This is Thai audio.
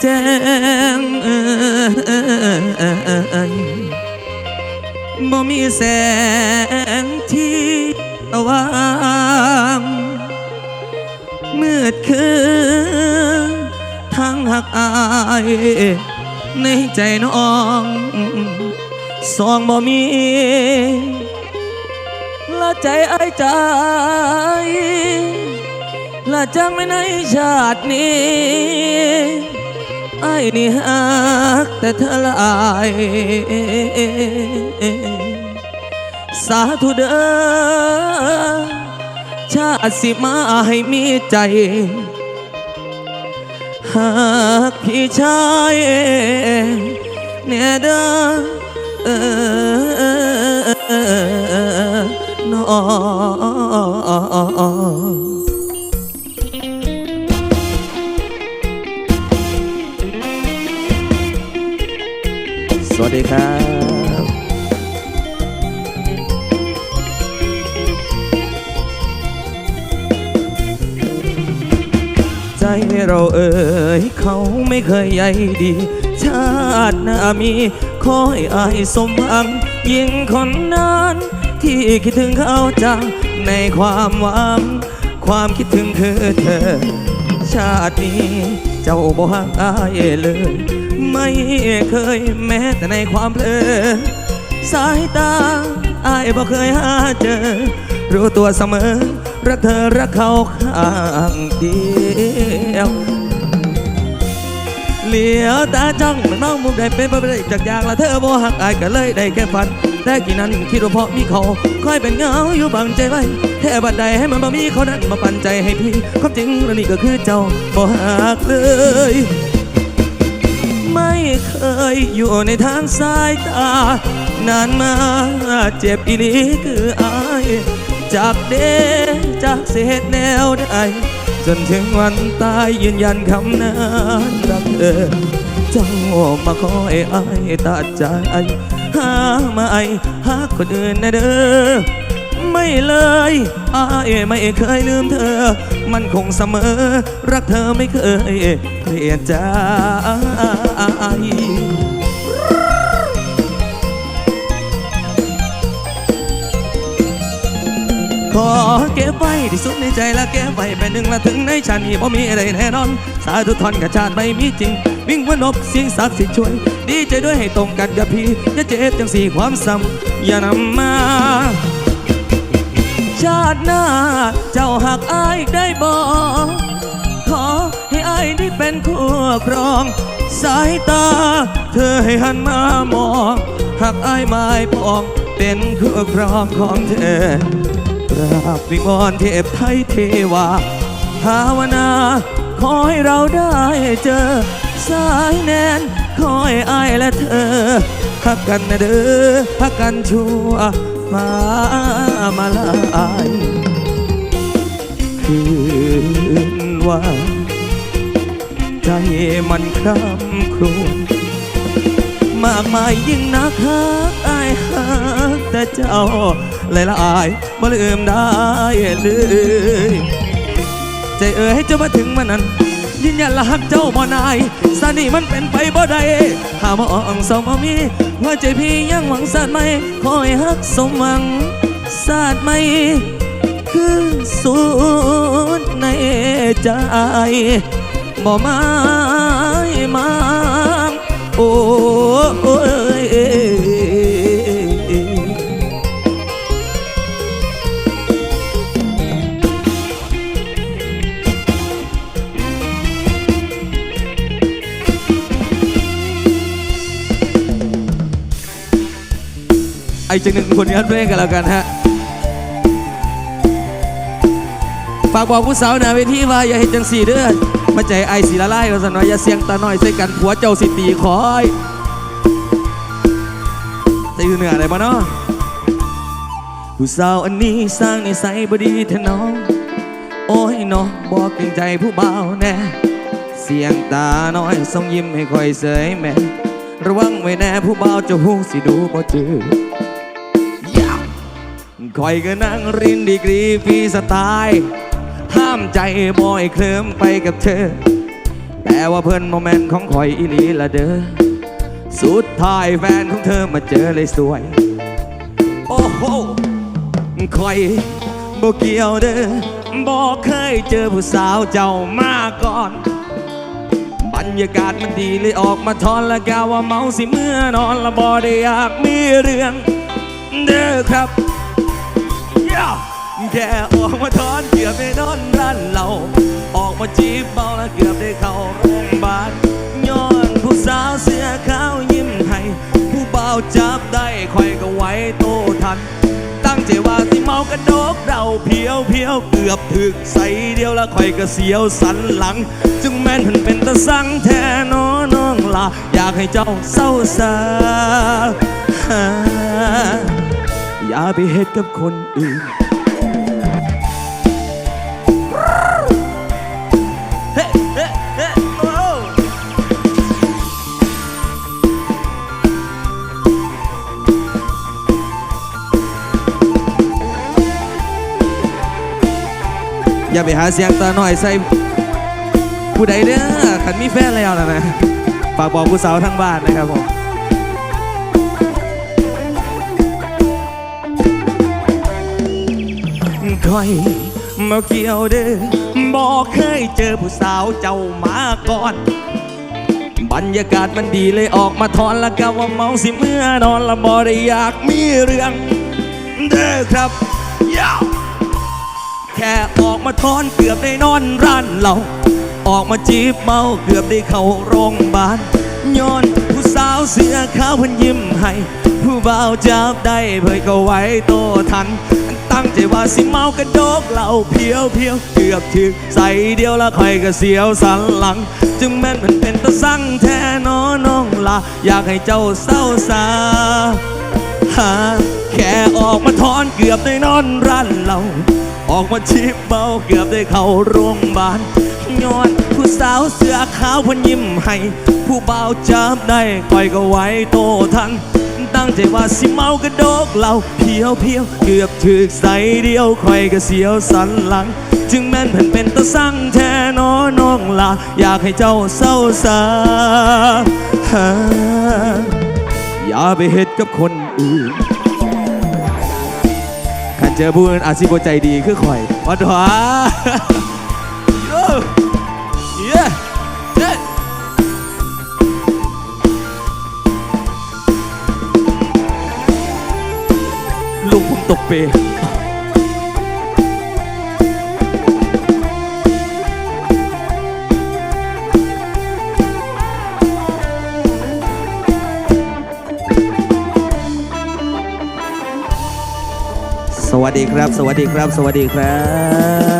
แจ้งบ่มีแสงที่ว่างมืดคือทางหักอายในใจน้องสองบ่มีละใจไอ้ใจละจังไม่ในชาตินี้ายนี่ฮักแต่เธอหลาย สาธุเด้อชาติสิมาให้มีใจหากพี่ชายเนี่ยเด้อน้อง ครับใจเราเอ่ยเขาไม่เคยใยดี ชาติหน้ามีขอให้อายสมหวังยิ่งคนนั้นที่คิดถึงเขาจังในความหวัง ความคิดถึงคือเธอ ชาตินี้เจ้าบ่ห่างอายเลย ไม่เคยแม้แต่ในความเพลอสายตาอายบ่เคยหาเจอ รู้ตัวเสมอ รักเธอรักเขาข้างเดียวเหลียวตาจ้องมันมองมุมใดเป็นไปไม่ได้จากอยางละเธอบ่หักอายก็เลยได้แค่ฝัน แต่กี่นั้นคิดว่าเพราะมีเขาคอยเป็นเงาอยู่บังใจไว้แค่บัดใดให้มันบ่มีเขานั้นมาปั่นใจให้พี่ความจริงแล้วนี่ก็คือเจ้าบ่หักเลย ไม่เคยอยู่ในทางสายตา นานมาเจ็บอีนี้คืออายจากเดจากเศษแนวได้จนถึงวันตายยืนยันคำนั้นรักเธอเจ้ามาคอยอายตัดใจหามาไม่หาคนอื่นนะเด้อไม่เลยอายไม่เคยลืมเธอ มันคงเสมอ รักเธอไม่เคยเปลี่ยนใจ ขอเก็บไว้ที่สุดในใจและเก็บไว้เป็นหนึ่งละถึงในชาตินี้บ่มีอะไรแน่นอน สาธุทอนกับชาติไม่มีจริง วิ่งวนนบเสียงศักดิ์สิทธิ์ช่วย ดีใจด้วยให้ตรงกันกับพี่อย่าเจ็บจังสี่ความซ้ำอย่านำมา ชาติหน้าเจ้าหักอายได้บอกขอให้อายได้เป็นคู่ครอง สายตา เธอให้หันมามองหักอายไม้ปอง เป็นคู่ครองของเธอกราบวิงวอนเทพไทยเทวาภาวนา ขอให้เราได้เจอ สายแนนขอให้อายและเธอหักกันนะเด้อหักกันชั่วมามาลายคืนวัน ใจมันคร่ำครวญมากมายยิ่งนักฮักอายฮักแต่เจ้าหลายละอายบ่ลืมได้เลยใจเอ๋ยจะมาถึงมันนั้นยืนยันละฮักเจ้าบ่นายสานี่มันเป็นไปบ่ได้หามองสมมีว่าใจพี่ยังหวังสาดไหมคอยฮักสมหวังสาดไหมคือสุดในใจ บ่ไม้มาโอ้ยไอจังหนึ่งคนงานเพลงกันแล้วกันฮะฝากบอกผู้สาวหน้าเวทีว่าอย่าเห็นจังสี่เด้อ มาใจไอสีละลายก็สนว่าอย่าเสียงตาหน้อยใส่กันผัวเจ้าสิตีคอยจะอยู่เหนืออะไรบ้าเนาะผู้สาวอันนี้สร้างในิสัยบดีเถน้อง โอ้ยน้องบอกเกรงใจผู้เบาแน่ เสียงตาน้อยส่งยิ้มให้คอยเสยแม่ ระวังไว้แน่ผู้เบาจะหูสิดูบ่จือคอยก็นั่งรียนดีกรีฟรีสไตล์ ห้ามใจบ่อยเคลิ้มไปกับเธอ แต่ว่าเพื่อนโมเมนต์ของคอยอีหลีละเด้อ สุดท้ายแฟนของเธอมาเจอเลยสวย โอ้โหคอยบ่เกี่ยวเด้อบ่เคยเจอผู้สาวเจ้ามาก่อน บรรยากาศมันดีเลยออกมาทอนละกาว่าเมาสิเมื่อนอนละบ่ได้อยากมีเรื่อง เด้อครับย่า แค่ออกมาทอนเกือบได้นอนร้านเรา ออกมาจีบเบาและเกือบได้เข้าโรงพยาบาลย้อนผู้สาวเสื้อขาวยิ้มให้ ผู้เบาจับได้คอยก็ไว้โตทัน ตั้งใจว่าสิเมากระโดกเราเพียวเพียวเกือบถึกใส่เดียวและคอยก็เสียวสันหลัง จึงแม่นเพิ่นเป็นตะสั่งแทนอน้องลาอยากให้เจ้าเศร้าซาอย่าไปเฮ็ดกับคนอื่น อย่าไปหาเสียงตาหน่อยใส่ผู้ใดเด้อขันมีแฟนแล้วนะนะฝากบอกผู้สาวทั้งบ้านนะครับผมคอยมาเกี่ยวเด้อบอกเคยเจอผู้สาวเจ้ามาก่อน บรรยากาศมันดีเลยออกมาทอนละกะว่าเมาสิเมื่อนอนละบ่ได้อยากมีเรื่อง เด้อครับยาว แค่ออกมาทอนเกือบได้นอนร้านเรา ออกมาจีบเมาเกือบได้เข้าโรงพยาบาลย้อนผู้สาวเสื้อขาวเพันยิ้มให้ ผู้บ่าวจับได้เผยก็ไว้โตทัน ตั้งใจว่าสิเมากระโดกเหล่าเพียวเพียวเกือบถึกใส่เดียวละคอยก็เสียวสันหลัง จึงแม่นมันเป็นตะสั่งแท้นอน้องลาอยากให้เจ้าเศร้าสาหาแค่ออกมาทอนเกือบได้นอนร้านเรา ออกมาชิบเบาเกือบได้เข้าโรงพยาบาลย้อนผู้สาวเสื้อขาวพนยิ้มให้ ผู้เบาจับได้คอยก็ไว้โตทัน ตั้งใจว่าสิเมากระโดกเหล่าเพียวเพียวเกือบถึกใสเดียวคอยก็เสียวสันหลัง จึงแม่นเพิ่นเป็นตะสั่งแท้นอน้องลาอยากให้เจ้าเศร้าสาหาอย่าไปเฮ็ดกับคนอื่น เจอผู้อื่นอาชีพใจดีคือข่อยวัดหวาโย่เย้เย้ลูกผมตกเปรย์ วัสดีครับ สวัสดีครับ สวัสดีครับ